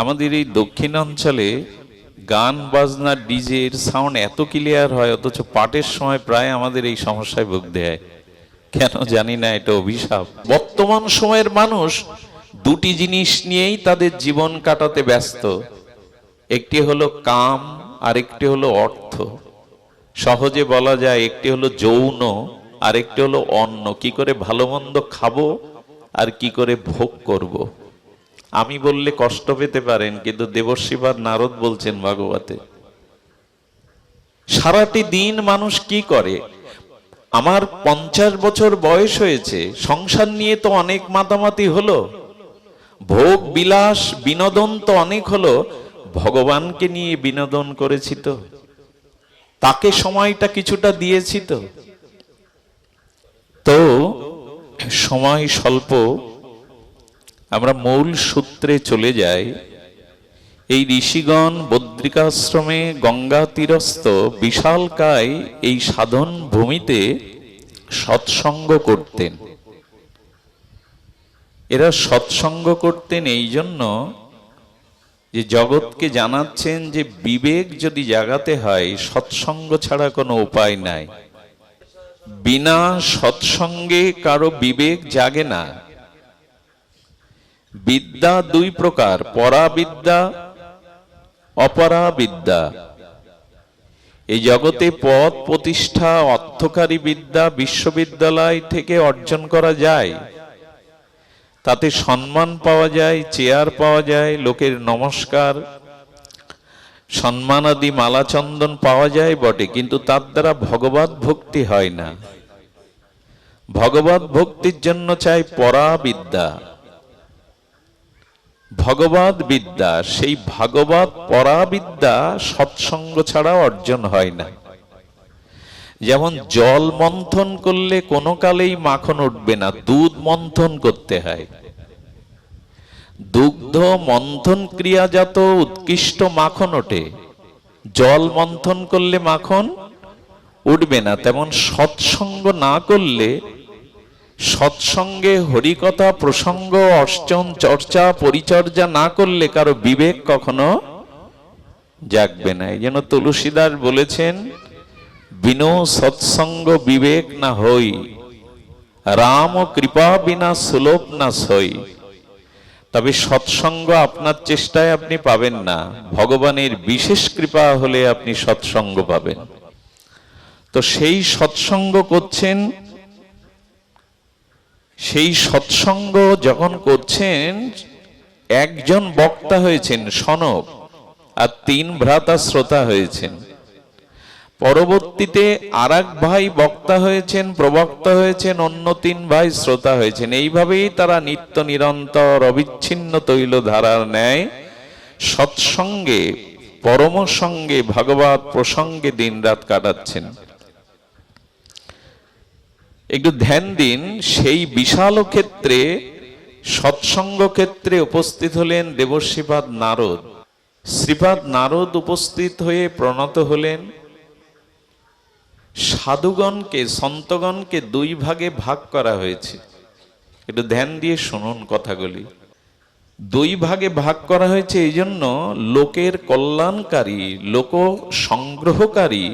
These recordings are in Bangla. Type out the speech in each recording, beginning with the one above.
আমাদের এই দক্ষিণাঞ্চলে গান বাজনা ডিজের সাউন্ড এত ক্লিয়ার হয়, অথচ পাটের সময় প্রায় আমাদের এই সমস্যায় ভুগতে হয়। কেন জানি না, এটা অভিশাপ। বর্তমান সময়ের মানুষ দুটি জিনিস নিয়েই তাদের জীবন কাটাতে ব্যস্ত। একটি হলো কাম আর একটি হলো অর্থ। সহজে বলা যায় একটি হলো যৌন আর একটি হলো অন্ন। কি করে ভালো মন্দ খাব আর কি করে ভোগ করব। আমি বললে কষ্ট পেতে পারেন, কিন্তু দেবর্ষিবাদ নারদ বলছেন ভাগবতে। সারাটি দিন মানুষ কি করে? আমার পঞ্চাশ বছর বয়স হয়েছে, সংসার নিয়ে তো অনেক মাতামাতি হলো। ভোগ, বিলাস, বিনোদন তো অনেক হলো, ভগবানকে নিয়ে বিনোদন করেছি তো। তাকে সময়টা কিছুটা দিয়েছি তো। তো, সময় স্বল্প আমরা মূল সূত্রে চলে যাই, এই ঋষিগণ বদ্রিকাশ্রমে গঙ্গা তীরস্থ বিশালকায় এই সাধন ভূমিতে সৎসঙ্গ করতেন। এরা সৎসঙ্গ করতেন এই জন্য যে জগৎকে জানাচ্ছেন যে বিবেক যদি জাগাতে হয়, সৎসঙ্গ ছাড়া কোনো উপায় নাই। বিনা সৎসঙ্গে কারও বিবেক জাগে না। বিদ্যা দুই প্রকার, পরাবিদ্যা, অপরাবিদ্যা। এই জগতে পদ প্রতিষ্ঠা, অর্থকারী বিদ্যা বিশ্ববিদ্যালয় থেকে অর্জন করা যায়। তাতে সম্মান পাওয়া যায়, চেয়ার পাওয়া যায়, লোকের নমস্কার, সম্মানাদি মালাচন্দন পাওয়া যায় বটে, কিন্তু তার দ্বারা ভগবত ভক্তি হয় না। ভগবত ভক্তির জন্য চাই পরাবিদ্যা। ভগবত বিদ্যা, সেই ভাগবত পরাবিদ্যা সৎসঙ্গ ছাড়া অর্জন হয় না। যেমন জল মন্থন করলে কোনো কালেই মাখন উঠবে না, দুধ মন্থন করতে হয়। দুগ্ধ মন্থন ক্রিয়াজাত উৎকৃষ্ট মাখন ওঠে। জল মন্থন করলে মাখন উঠবে না, তেমন সৎসঙ্গ না করলে সৎসঙ্গে, হরিকথা, প্রসঙ্গ অর্চন চর্চা, পরিচর্যা না করলে কারও বিবেক কখনো জাগবে না। এই জন্য তুলসীদাস বলেছেন, বিনো সৎসঙ্গ বিবেক না হই, রাম ও কৃপা বিনা সুলভ না সই। তবে সৎসঙ্গ আপনার চেষ্টায় আপনি পাবেন না। ভগবানের বিশেষ কৃপা হলে আপনি সৎসঙ্গ পাবেন। তো সেই সৎসঙ্গ করছেন সেই সৎসঙ্গ যখন করছেন, একজন বক্তা হয়েছেন, সনব, আর তিন ভ্রাতা শ্রোতা হয়েছেন। পরবর্তীতে আর ভাই বক্তা হয়েছেন, প্রবক্তা হয়েছেন, অন্য তিন ভাই শ্রোতা হয়েছেন। এইভাবেই তারা নিত্য নিরন্তর অবিচ্ছিন্ন তৈল ধারার ন্যায় সৎসঙ্গে পরম সঙ্গে ভগবত প্রসঙ্গে দিনরাত কাটাচ্ছেন। একটু ধ্যান দিন, সেই বিশাল ক্ষেত্রে সৎসঙ্গ ক্ষেত্রে উপস্থিত হলেন দেবশ্রীপাদ নারদ। শ্রীপাদ নারদ উপস্থিত হয়ে প্রণত হলেন। সাধুগণকে, সন্তগণকে দুই ভাগে ভাগ করা হয়েছে। একটু ধ্যান দিয়ে শুনুন কথাগুলি। দুই ভাগে ভাগ করা হয়েছে এই জন্য, লোকের কল্যাণকারী লোক সংগ্রহকারী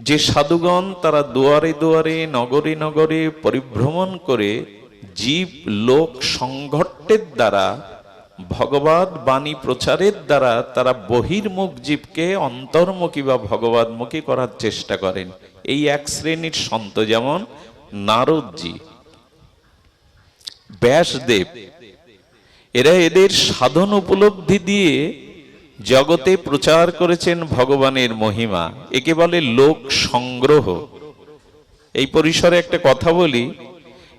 যে সাধুগণ তারা দুয়ারে দুয়ারে, নগরে নগরে পরিভ্রমণ করে জীব লোক সংঘট্টের দ্বারা, ভগবত বাণী প্রচারের দ্বারা তারা বহির্মুখ জীবকে অন্তর্মুখী বা ভগবতমুখী করার চেষ্টা করেন। এই এক শ্রেণির সন্ত যেমন নারদজি, ব্যাসদেব, এরা এদের সাধন উপলব্ধি দিয়ে জগতে প্রচার করেছেন ভগবানের মহিমা, একে বলে লোক সংগ্রহ। এই পরিসরে একটা কথা বলি,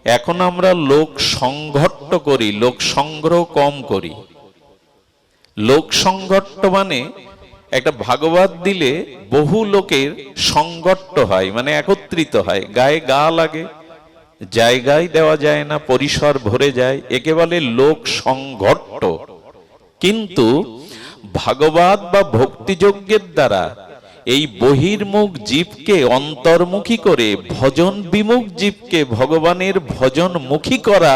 এখন আমরা লোক সংঘট্ট করি, লোক সংগ্রহ কম করি। লোক সংঘট্ট মানে একটা ভাগবত দিলে বহু লোকের সংগঠ্ট হয় মানে একত্রিত হয়, গায়ে গা লাগে, জায়গায় দেওয়া যায় না, পরিসর ভরে যায়, একে বলে লোক সংঘট্ট। কিন্তু ভাগবত বা ভক্তিযজ্ঞের দ্বারা এই বহির্মুখ জীবকে অন্তর্মুখী করে ভজন বিমুখ জীবকে ভগবানের ভজন মুখী করা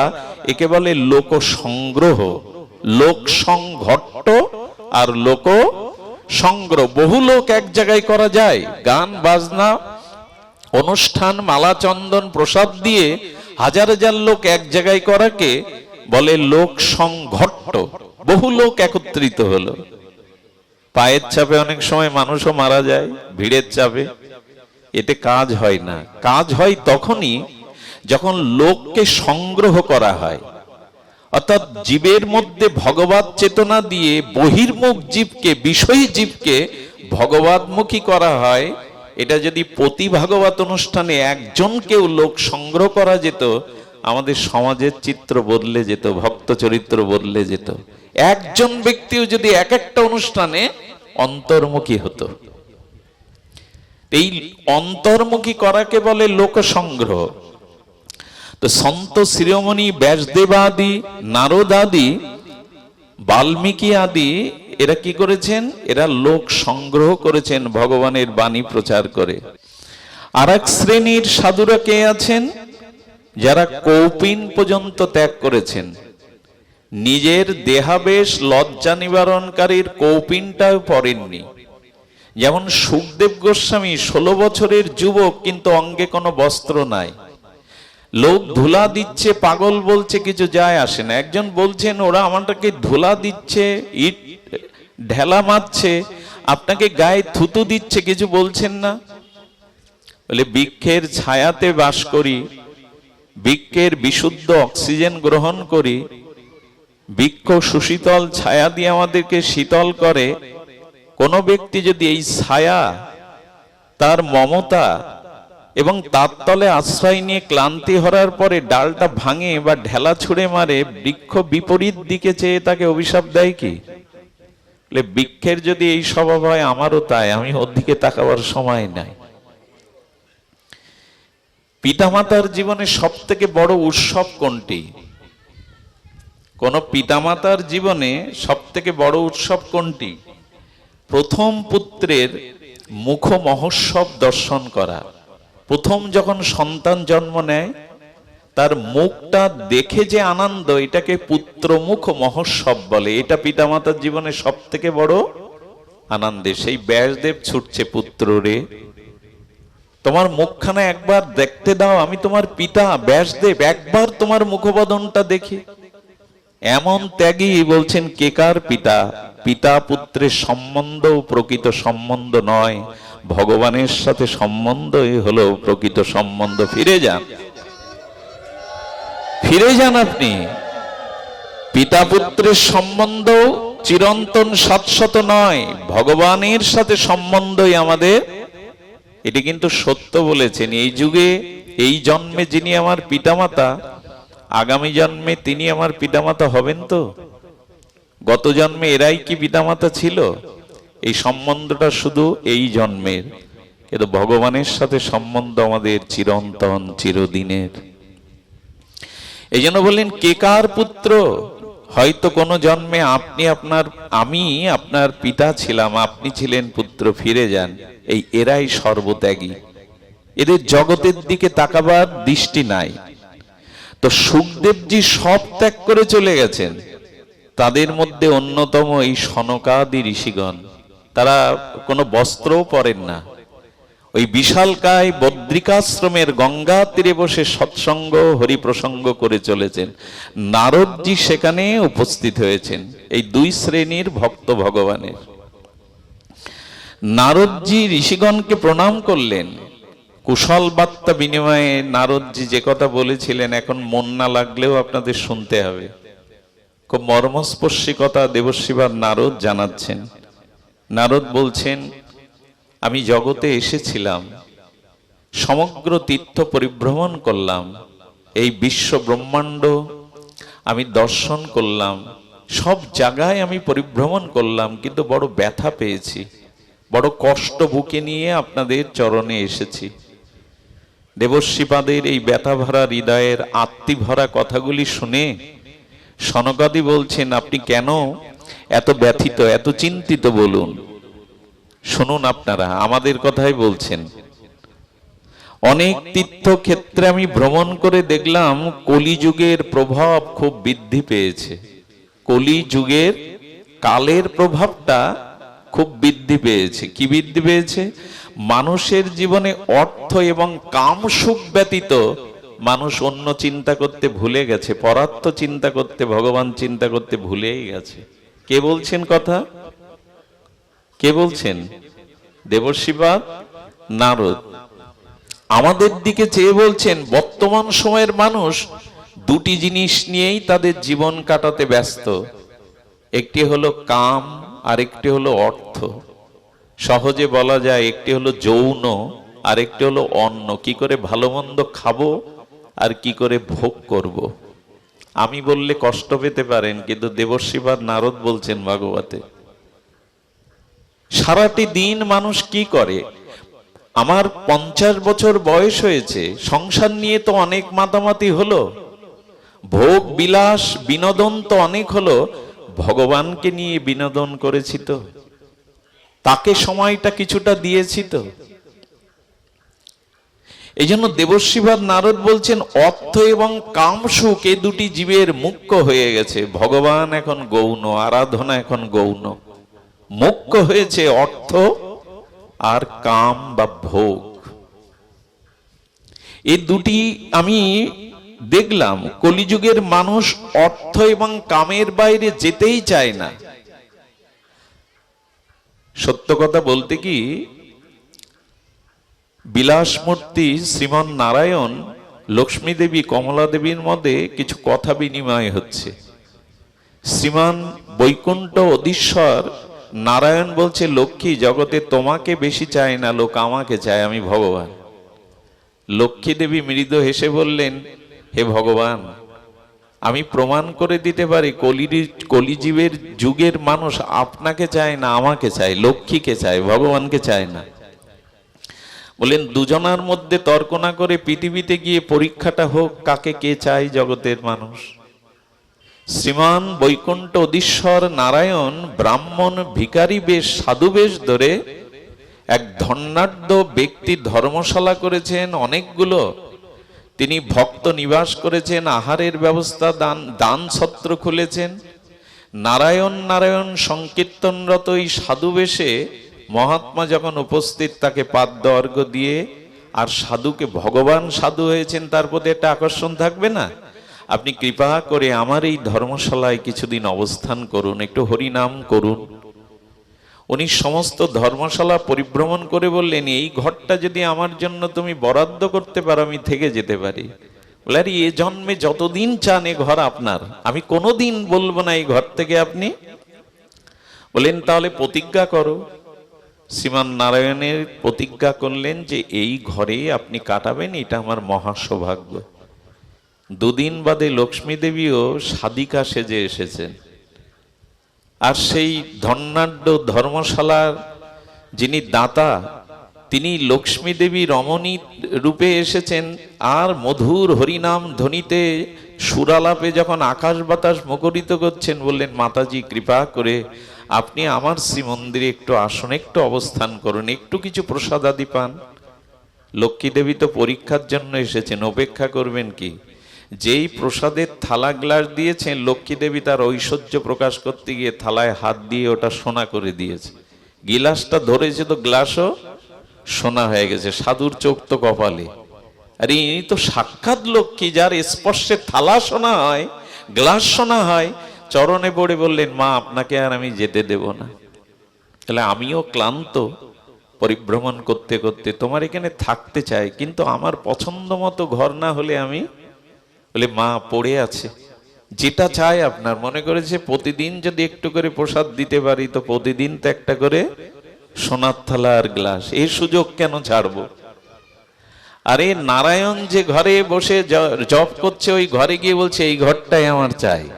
একে বলে লোক সংগ্রহ লোক সংঘট্ট আর লোক সংগ্রহ বহু লোক এক জায়গায় করা যায়। গান, বাজনা, অনুষ্ঠান, মালা, চন্দন, প্রসাদ দিয়ে হাজার হাজার লোক এক জায়গায় করাকে বলে লোক সংঘট্ট বহু লোক একত্রিত হলো। পায়ের চাপে অনেক সময় মানুষও মারা যায়, ভিড়ের চাপে। এতে কাজ হয় না। কাজ হয় তখনই যখন লোককে সংগ্রহ করা হয়। অর্থাৎ জীবের মধ্যে ভগবত চেতনা দিয়ে বহির্মুখ জীবকে, বিষয়ী জীবকে ভগবতমুখী করা হয়। এটা যদি প্রতি ভাগবত অনুষ্ঠানে একজনকেও লোক সংগ্রহ করা যেত, আমাদের সমাজের চিত্র বদলে যেত, ভক্ত চরিত্র বদলে যেত। একজন ব্যক্তিও যদি এক একটা অনুষ্ঠানে অন্তর্মুখী হতো। এই অন্তর্মুখী করাকে বলে লোক সংগ্রহ তো সন্ত শিরোমণি ব্যাসদেবাদি নারদাদি বাল্মীকি আদি, এরা কি করেছেন? এরা লোক সংগ্রহ করেছেন, ভগবানের বাণী প্রচার করে। আর এক শ্রেণির সাধুরা কে আছেন? যারা কৌপিন পর্যন্ত ত্যাগ করেছেন। নিজের দেহাবেশ লজ্জা নিবারণকারীর কৌপিনটাও পড়েননি। যেমন সুখদেব গোস্বামী ষোলো বছরের যুবক, কিন্তু অঙ্গে কোনো বস্ত্র নাই। লোক ধুলা দিচ্ছে, পাগল বলছে, কিছু যায় আসে না। একজন বলছেন, ওরা আমাটাকে ধুলা দিচ্ছে, ইট, ঢেলা মারছে, আপনাকে গায়ে থুতু দিচ্ছে, কিছু বলছেন না? বলে, বৃক্ষের ছায়াতে বাস করি, বৃক্ষের বিশুদ্ধ অক্সিজেন গ্রহণ করি বৃক্ষ সুশীতল, ছায়া দিয়ে আমাদেরকে শীতল করে। কোন ব্যক্তি যদি এই ছায়া, তার মমতা এবং তার তলে আশ্রয় নিয়ে ক্লান্তি হরার পরে ডালটা ভাঙে বা ঢেলা ছুঁড়ে মারে, বৃক্ষ বিপরীত দিকে চেয়ে তাকে অভিশাপ দেয় কি? বৃক্ষের যদি এই স্বভাব হয়, আমারও তাই, আমি ওর দিকে তাকাবার সময় নাই। পিতামাতার জীবনে সব থেকে বড় উৎসব কোনটি? কোন পিতামাতার জীবনে সব থেকে বড় উৎসব কোনটি? প্রথম পুত্রের মুখ মহোৎসব দর্শন করা। প্রথম যখন সন্তান জন্ম নেয়, তার মুখটা দেখে যে আনন্দ, এটাকে পুত্রমুখ মহোৎসব বলে। এটা পিতামাতার জীবনে সব থেকে বড় আনন্দে সেই ব্যাসদেব ছুটছে, পুত্র রে, তোমার মুখখানা একবার দেখতে দাও, আমি তোমার পিতা ব্যাসদেব, একবার তোমার মুখবদনটা দেখি। এমন ত্যাগী বলছেন কেকার পিতা? পিতা পুত্রের সম্বন্ধ প্রকৃত সম্বন্ধ নয়। ভগবানের সাথে সম্বন্ধই হলো প্রকৃত সম্বন্ধ। ফিরে যান। ফিরে যান আপনি। পিতা পুত্রের সম্বন্ধ চিরন্তন শাশ্বত নয়। ভগবানের সাথে সম্বন্ধই আমাদের। এটি কিন্তু সত্য বলেছেন। এই যুগে, এই জন্মে যিনি আমার পিতামাতা আগামী জন্মে তিনি আমার পিতামাতা হবেন তো? গত জন্মে এরাই কি পিতামাতা ছিল? এই সম্বন্ধটা শুধু এই জন্মের। কিন্তু ভগবানের সাথে সম্বন্ধ আমাদের চিরন্তন, চিরদিনের। এই জন্য বললেন, কে কার পুত্র? হয়তো কোনো জন্মে আপনি আপনার, আমি আপনার পিতা ছিলাম, আপনি ছিলেন পুত্র, ফিরে যান। এই এরাই সর্বত্যাগী। এদের জগতের দিকে তাকাবার দৃষ্টি নাই। তো সুখদেবজি সব ত্যাগ করে চলে গেছেন। তাদের মধ্যে অন্যতম এই সনকাদি ঋষিগণ, তারা কোনো বস্ত্রও পরেন না। ওই বিশালকায় বদ্রিকাশ্রমের গঙ্গা তীরে বসে সৎসঙ্গ, হরিপ্রসঙ্গ করে চলেছেন। নারদজি সেখানে উপস্থিত হয়েছেন, এই দুই শ্রেণির ভক্ত ভগবানের। নারদজি ঋষিগণকে প্রণাম করলেন। কুশল বার্তা বিনিময়ে নারদজি যে কথা বলেছিলেন, এখন মন না লাগলেও আপনাদের শুনতে হবে। খুব মর্মস্পর্শী কথা দেবশিবার নারদ জানাচ্ছেন। নারদ বলছেন, আমি জগতে এসেছিলাম, সমগ্র তীর্থ পরিভ্রমণ করলাম, এই বিশ্ব ব্রহ্মাণ্ড আমি দর্শন করলাম, সব জায়গায় আমি পরিভ্রমণ করলাম, কিন্তু বড় ব্যথা পেয়েছি, বড় কষ্ট বুকে নিয়ে আপনাদের চরণে এসেছি। দেবশ্রীপাদের এই ব্যথা ভরা হৃদয়ের আত্মি ভরা কথাগুলি শুনে সনকাদি বলছেন, আপনি কেন এত ব্যথিত, এত চিন্তিত বলুন? শুনুন আপনারা, আমাদের কথাই বলছেন। অনেক তীর্থক্ষেত্রে আমি ভ্রমণ করে দেখলাম, কলিযুগের প্রভাব খুব বৃদ্ধি পেয়েছে। কলিযুগের কালের প্রভাবটা খুব বৃদ্ধি পেয়েছে। কি বৃদ্ধি পেয়েছে? মানুষের জীবনে অর্থ এবং কাম সুখ ব্যতীত মানুষ অন্য চিন্তা করতে ভুলে গেছে, পরার্থ চিন্তা করতে, ভগবান চিন্তা করতে ভুলেই গেছে। কে বলছেন কথা? কে বলছেন? দেবশিবাদ? নারদ। আমাদের দিকে চেয়ে বলছেন, বর্তমান সময়ের মানুষ দুটি জিনিস নিয়েই তাদের জীবন কাটাতে ব্যস্ত। একটি হলো কাম আর একটি হলো অর্থ। সহজে বলা যায় একটি হলো যৌন আর একটি হলো অন্ন। কি করে ভালো মন্দ খাব আর কি করে ভোগ করব। আমি বললে কষ্ট পেতে পারেন, কিন্তু দেবশিবাদ নারদ বলছেন ভাগবতে, সারাটি দিন মানুষ কি করে? আমার পঞ্চাশ বছর বয়স হয়েছে, সংসার নিয়ে তো অনেক মাতামাতি হলো। ভোগ, বিলাস, বিনোদন তো অনেক হলো, ভগবানকে নিয়ে বিনোদন করেছি তো। তাকে সময়টা কিছুটা দিয়েছি তো। এই জন্য দেবশিবাদ নারদ বলছেন, অর্থ এবং কাম সুখ এই দুটি জীবের মুখ্য হয়ে গেছে। ভগবান এখন গৌণ, আরাধনা এখন গৌণ। মুখ্য হয়েছে অর্থ আর কাম বা ভোগ। এ দুটি আমি দেখলাম, কলিযুগের মানুষ অর্থ এবং কামের বাইরে যেতেই চায় না। সত্য কথা বলতে কি, বিলাসমূর্তি শ্রীমান নারায়ণ লক্ষ্মী দেবী কমলা দেবীর মধ্যে কিছু কথা বিনিময় হচ্ছে। শ্রীমান বৈকুণ্ঠ অধীশ্বর নারায়ণ বলছে, লক্ষ্মী, জগতে তোমাকে বেশি চায় না, লোক আমাকে চায়, আমি ভগবান। লক্ষ্মী দেবী মৃদু হেসে বললেন, হে ভগবান আমি প্রমাণ করে দিতে পারি, কলির, কলিজীবের যুগের মানুষ আপনাকে চায় না, আমাকে চায়, লক্ষ্মীকে চায়, ভগবানকে চায় না। বলেন, দুজনার মধ্যে তর্ক না করে পৃথিবীতে গিয়ে পরীক্ষাটা হোক, কাকে কে চায় জগতের মানুষ? শ্রীমান বৈকুণ্ঠ অধীশ্বর নারায়ণ ব্রাহ্মণ ভিকারি বেশ, সাধু বেশ ধরে এক ধন্যাঢ্য ব্যক্তি ধর্মশালা করেছেন অনেকগুলো। তিনি ভক্ত নিবাস করেছেন, আহারের ব্যবস্থা দান দান ছত্র খুলেছেন। নারায়ণ নারায়ণ সংকীর্তনরত এই সাধু বেশে মহাত্মা যখন উপস্থিত তাকে পাদ্য অর্ঘ দিয়ে, আর সাধুকে ভগবান সাধু হয়েছেন, তার প্রতি একটা আকর্ষণ থাকবে না? আপনি কৃপা করে আমার এই ধর্মশালায় কিছুদিন অবস্থান করুন, একটু হরিনাম করুন। উনি সমস্ত ধর্মশালা পরিভ্রমণ করে বললেন, এই ঘরটা যদি আমার জন্য তুমি বরাদ্দ করতে পারো, আমি থেকে যেতে পারি। বলে এ জন্মে যতদিন চান এ ঘর আপনার। আমি কোনোদিন বলব না এই ঘর থেকে আপনি। বলেন, তাহলে প্রতিজ্ঞা করো। শ্রীমান নারায়ণের প্রতিজ্ঞা করলেন যে, এই ঘরে আপনি কাটাবেন, এটা আমার মহা সৌভাগ্য দুদিন বাদে লক্ষ্মী দেবীও সাদিকা সেজে এসেছেন। আর সেই ধন্যাঢ্য ধর্মশালার যিনি দাতা, তিনি লক্ষ্মী দেবী রমণী রূপে এসেছেন। আর মধুর হরিনাম ধ্বনিতে সুরালাপে যখন আকাশ বাতাস মুখরিত করছেন বললেন, মাতাজি, কৃপা করে আপনি আমার শ্রী মন্দিরে একটু আসন, একটু অবস্থান করুন, একটু কিছু প্রসাদ আদি পান। লক্ষ্মী দেবী তো পরীক্ষার জন্য এসেছেন, অপেক্ষা করবেন কি? যেই প্রসাদের থালা গ্লাস দিয়েছেন, লক্ষ্মী দেবী তার ঐশ্বর্য প্রকাশ করতে গিয়ে থালায় হাত দিয়ে ওটা সোনা করে দিয়েছে। গিলাসটা ধরেছে তো গ্লাসও, সোনা হয়ে গেছে, সাধুর চোখ তো কপালে। আরে, ইনি তো সাক্ষাৎ লক্ষ্মী, যার স্পর্শে থালা সোনা হয়, গ্লাস সোনা হয়, চরণে পড়ে বললেন, মা, আপনাকে আর আমি যেতে দেব না। তাহলে আমিও ক্লান্ত, পরিভ্রমণ করতে করতে তোমার এখানে থাকতে চাই, কিন্তু আমার পছন্দ মতো ঘর না হলে আমি বলে, মা, পড়ে আছে। যেটা চাই আপনার। মনে করেছে প্রতিদিন যদি একটু করে প্রসাদ দিতে পারি, তো প্রতিদিন তো একটা করে সোনার থালা আর গ্লাস। এই সুযোগ কেন ছাড়বো? আরে, নারায়ণ যে ঘরে বসে জ- জপ করছে, ওই ঘরে গিয়ে বলছে, এই ঘরটাই আমার চাই।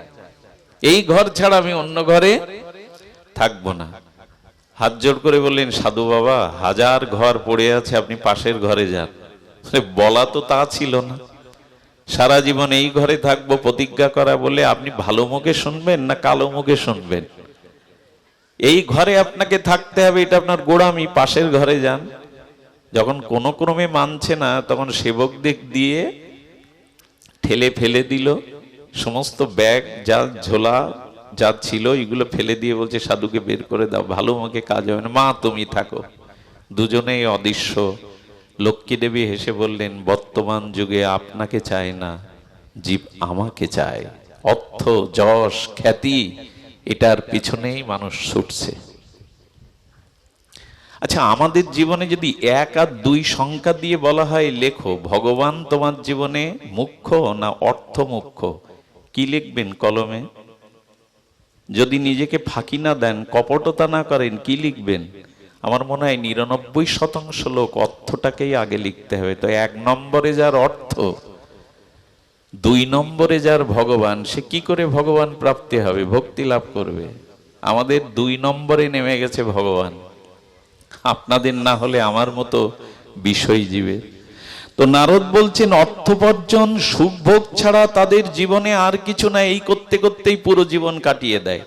এই ঘর ছাড়া আমি অন্য ঘরে থাকব না। হাত জোর করে বললেন, সাধু বাবা, হাজার ঘর পড়ে আছে, আপনি পাশের ঘরে যান। বলা তো তা ছিল না। সারা জীবন এই ঘরে থাকব, প্রতিজ্ঞা করা বলে আপনি ভালো মুখে শুনবেন না কালো মুখে শুনবেন? এই ঘরে আপনাকে থাকতে হবে, এটা আপনার গোড়ামি, পাশের ঘরে যান। যখন কোনো ক্রমে মানছে না, তখন সেবকদের দিয়ে ঠেলে ফেলে দিল। সমস্ত ব্যাগ, যা ঝোলা, যা ছিল, এগুলো ফেলে দিয়ে বলছে, সাধুকে বের করে দাও, ভালো মুখে কাজ হবে না। মা, তুমি থাকো। দুজনেই অদৃশ্য। লক্ষ্মী দেবী হেসে বললেন, বর্তমান যুগে আপনাকে চায় না, জীব আমাকে চায়। অর্থ, যশ, খ্যাতি, এটার পিছনেই মানুষ ছুটছে। আচ্ছা আমাদের জীবনে যদি এক আর দুই সংখ্যা দিয়ে বলা হয়, লেখো, ভগবান তোমার জীবনে মুখ্য না অর্থ মুখ্য? কি লিখবেন কলমে? যদি নিজেকে ফাঁকি না দেন, কপটতা না করেন, কি লিখবেন? আমার মনে হয় নিরানব্বই শতাংশ লোক অর্থটাকেই আগে লিখতে হবে। তো এক নম্বরে যার অর্থ, দুই নম্বরে যার ভগবান, সে কি করে ভগবান প্রাপ্তি হবে? ভক্তি লাভ করবে। আমাদের দুই নম্বরে নেমে গেছে ভগবান। আপনাদের না হলে আমার মতো বিষয় জীবে। তো নারদ বলছেন, অর্থপর্জন, সুখভোগ ছাড়া তাদের জীবনে আর কিছু না এই করতে করতেই পুরো জীবন কাটিয়ে দেয়।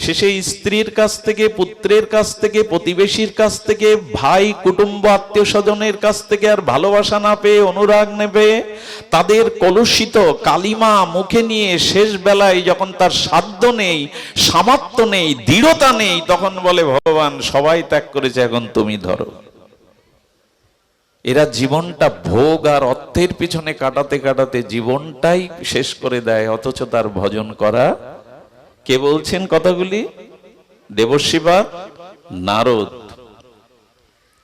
শেষে স্ত্রীর কাছ থেকে, পুত্রের কাছ থেকে, প্রতিবেশীর কাছ থেকে, ভাই, কুটুম্ব আত্মীয় স্বজনের কাছ থেকে আর ভালোবাসা না পেয়ে, অনুরাগ নেবে তাদের কলুষিত কালিমা মুখে নিয়ে শেষ বেলায় যখন তার সাধ্য নেই, সামর্থ্য নেই, দৃঢ়তা নেই, তখন বলে, ভগবান, সবাই ত্যাগ করেছে, এখন তুমি ধরো। এরা জীবনটা ভোগ আর অর্থের পিছনে কাটাতে কাটাতে জীবনটাই শেষ করে দেয়, অথচ তার ভজন করা কে বলছেন কথাগুলি? দেবশিবা, নারদ।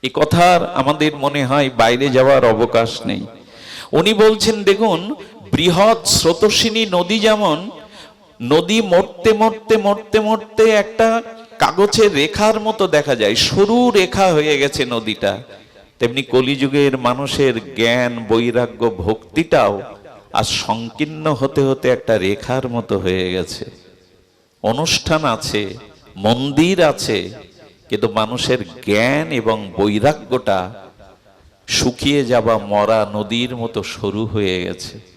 এই কথার আমাদের মনে হয় বাইরে যাওয়ার অবকাশ নেই। উনি বলছেন, দেখুন, বৃহৎ স্রোতস্বিনী নদী যেমন, নদী মরতে মরতে মরতে মরতে একটা কাগজের রেখার মতো দেখা যায়, সরু রেখা হয়ে গেছে নদীটা। তেমনি কলিযুগের মানুষের জ্ঞান, বৈরাগ্য, ভক্তিটাও আর সংকীর্ণ হতে হতে একটা রেখার মতো হয়ে গেছে। অনুষ্ঠান আছে, মন্দির আছে, কিন্তু মানুষের জ্ঞান এবং বৈরাগ্যটা শুকিয়ে যাওয়া মরা নদীর মতো সরু হয়ে গেছে।